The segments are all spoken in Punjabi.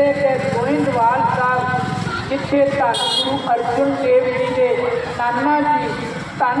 ਜ਼ਿਲ੍ਹੇ ਦੇ ਗੋਇੰਦਵਾਲ ਸਾਹਿਬ ਜਿੱਥੇ ਧੰਨ ਗੁਰੂ ਅਰਜਨ ਦੇਵ ਜੀ ਦੇ ਨਾਨਾ ਜੀ ਧੰਨ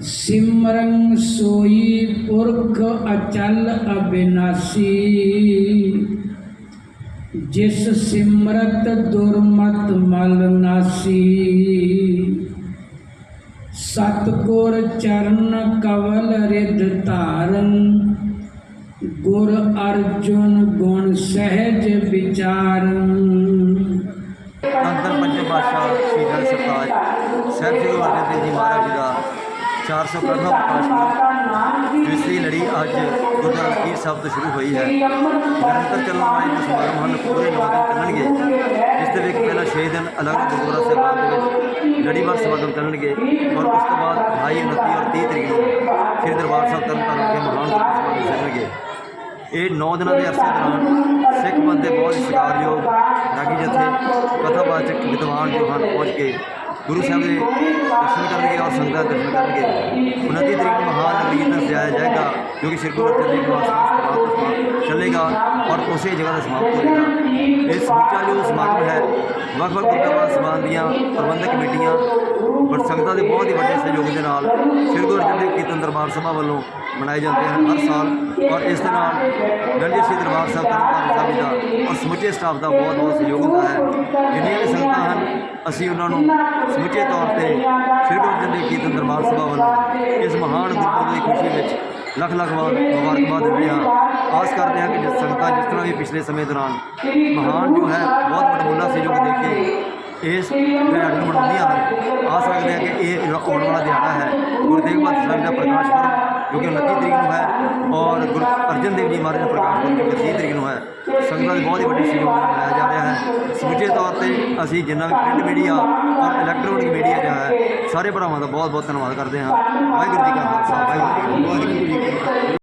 ਸਿਮਰਨ ਸੋਈ ਪੁਰਖ ਅਚਲ ਅਬਿਨਾਸੀ। ਜਿਸ ਸਿਮਰਤ ਦੁਰਮਤ ਮਲ ਨਾਸੀ। ਸਤਗੁਰ ਚਰਨ ਕਵਲ ਰਿਧ ਧਾਰਨ। ਗੁਰ ਅਰਜੁਨ ਗੁਣ ਸਹਿਜ ਵਿਚਾਰਨ। ਅੰਦਰ ਪੰਜੇ ਬਾਦਸ਼ਾਹ ਸ਼ਹੀਦਾਂ ਸਰਤਾਜ ਸਾਹਿਬ ਸ੍ਰੀ ਗੁਰੂ ਜੀ ਮਹਾਰਾਜ ਜੀ ਦਾ 450ਵਾਂ ਪ੍ਰਕਾਸ਼ ਪੁਰਬ ਜਿਸ ਦੀ ਲੜੀ ਅੱਜ ਗੁਰਦੁਆਰਾ ਪੀਰ ਸਾਹਿਬ ਤੋਂ ਸ਼ੁਰੂ ਹੋਈ ਹੈ ਨਿਰੰਤਰ ਚੱਲਣ ਵਾਲੇ ਜੋ ਸਮਾਗਮ ਹਨ ਪੂਰੇ ਨੌ ਦਿਨ ਚੱਲਣਗੇ ਜਿਸ ਦੇ ਵਿੱਚ ਪਹਿਲਾਂ 6 ਦਿਨ ਅਲੱਗ ਗੁਰਦੁਆਰਾ ਸਾਹਿਬਾਨ ਦੇ ਵਿੱਚ ਲੜੀਵਾਰ ਸਮਾਗਮ ਚੱਲਣਗੇ ਔਰ ਉਸ ਤੋਂ ਬਾਅਦ 28 29 ਔਰ 30 ਤਰੀਕ ਨੂੰ ਸ੍ਰੀ ਦਰਬਾਰ ਸਾਹਿਬ ਤਰਨਤਾਰਨ ਵਿਖੇ ਮਹਾਨ ਗੁਰੂ ਸਮਾਗਮ ਚੱਲਣਗੇ ਇਹ 9 ਦਿਨਾਂ ਦੇ ਅਰਸੇ ਦੌਰਾਨ ਸਿੱਖ ਬੰਦੇ ਬਹੁਤ ਹੀ ਸਤਿਕਾਰਯੋਗ ਰਾਗੀ ਜਥੇ ਕਥਾਵਾਚਕ ਵਿਦਵਾਨ ਜੋ ਹਨ ਪਹੁੰਚ ਕੇ ਗੁਰੂ ਸਾਹਿਬ ਦੇ ਦਰਸ਼ਨ ਕਰਨਗੇ ਔਰ ਸੰਗਤਾਂ ਦੇ ਦਰਸ਼ਨ ਕਰਨਗੇ। 29 ਤਰੀਕ ਨੂੰ ਮਹਾਨ ਨਗਰੀ ਸਜਾਇਆ ਜਾਏਗਾ, ਜੋ ਕਿ ਸ੍ਰੀ ਗੁਰੂ ਅਰਜਨ ਦੇਵ ਜੀ ਚੱਲੇਗਾ ਔਰ ਉਸੇ ਜਗ੍ਹਾ ਦਾ ਸਮਾਪਤ ਹੋਏਗਾ। ਇਹ ਸਮੁੱਚਾ ਜੋ ਸਮਾਗਮ ਹੈ ਵੱਖ ਵੱਖ ਗੁਰਦੁਆਰਾ ਸਭਾਵਾਂ ਦੀਆਂ ਪ੍ਰਬੰਧਕ ਕਮੇਟੀਆਂ ਪਰ ਸੰਗਤਾਂ ਦੇ ਬਹੁਤ ਹੀ ਵੱਡੇ ਸਹਿਯੋਗ ਦੇ ਨਾਲ ਸ੍ਰੀ ਗੁਰੂ ਅਰਜਨ ਦੇਵ ਕੀਰਤਨ ਦਰਬਾਰ ਸਭਾ ਵੱਲੋਂ ਮਨਾਏ ਜਾਂਦੇ ਹਨ। ਹਰ ਸਾਲ ਔਰ ਇਸ ਦੇ ਨਾਲ ਗੰਢੀ ਸ੍ਰੀ ਦਰਬਾਰ ਸਾਹਿਬ ਤਰਨਤਾਰਨ ਸਾਹਿਬ ਜੀ ਦਾ ਔਰ ਸਮੁੱਚੇ ਸਟਾਫ ਦਾ ਬਹੁਤ ਬਹੁਤ ਸਹਿਯੋਗ ਹੁੰਦਾ ਹੈ। ਜਿੰਨੀਆਂ ਵੀ ਸੰਗਤਾਂ ਹਨ, ਅਸੀਂ ਉਹਨਾਂ ਨੂੰ ਸਮੁੱਚੇ ਤੌਰ ਤੇ ਸ੍ਰੀ ਗੁਰੂ ਅਰਜਨ ਦੇਵ ਕੀਰਤਨ ਦਰਬਾਰ ਸਭਾ ਵੱਲੋਂ ਇਸ ਮਹਾਨ ਗੁਰਪੁਰਬ ਦੀ ਖੁਸ਼ੀ ਵਿੱਚ ਲੱਖ ਲੱਖ ਵਾਰ ਮੁਬਾਰਕਬਾਦ ਦਿੰਦੇ ਹਾਂ। ਆਸ ਕਰਦੇ ਹਾਂ ਕਿ ਜਿਸ ਸੰਗਤਾਂ ਜਿਸ ਤਰ੍ਹਾਂ ਵੀ ਪਿਛਲੇ ਸਮੇਂ ਦੌਰਾਨ ਮਹਾਨ ਜੋ ਹੈ, ਬਹੁਤ ਵਡਮੁੱਲਾ ਸਹਿਯੋਗ ਦੇ ਕੇ ਇਸ ਦਿਹਾੜੇ ਨੂੰ ਮਨਾਉਂਦੀਆਂ ਹਨ ਆਸ ਰੱਖਦੇ ਹਾਂ ਕਿ ਇਹ ਜਿਹੜਾ ਆਉਣ ਵਾਲਾ ਦਿਹਾੜਾ ਹੈ ਗੁਰੂ ਤੇਗ ਬਹਾਦਰ ਸਾਹਿਬ ਦਾ ਪ੍ਰਕਾਸ਼ ਪੁਰਬ ਜੋ ਕਿ 29 ਤਰੀਕ ਨੂੰ ਹੈ ਔਰ ਗੁਰੂ ਅਰਜਨ ਦੇਵ ਜੀ ਮਹਾਰਾਜ ਪ੍ਰਕਾਸ਼ ਪੁਰਬ ਜੋ 30 ਤਰੀਕ ਨੂੰ ਹੈ। ਸੰਗਤਾਂ ਦੀ ਬਹੁਤ ਹੀ ਵੱਡੀ ਸਹਿਯੋਗ ਨਾਲ ਮਨਾਇਆ ਜਾ ਰਿਹਾ ਹੈ। ਸਮੁੱਚੇ ਤੌਰ ਤੇ ਅਸੀਂ ਜਿੰਨਾ ਵੀ ਪ੍ਰਿੰਟ ਮੀਡੀਆ ਔਰ ਇਲੈਕਟ੍ਰੋਨਿਕ ਮੀਡੀਆ ਜਿਹੜਾ ਹੈ, ਸਾਰੇ ਭਰਾਵਾਂ ਦਾ ਬਹੁਤ ਬਹੁਤ ਧੰਨਵਾਦ ਕਰਦੇ ਹਾਂ। ਵਾਹਿਗੁਰੂ ਜੀ ਕਾ ਖਾਲਸਾ, ਵਾਹਿਗੁਰੂ ਜੀ ਕੀ ਫਤਿਹ।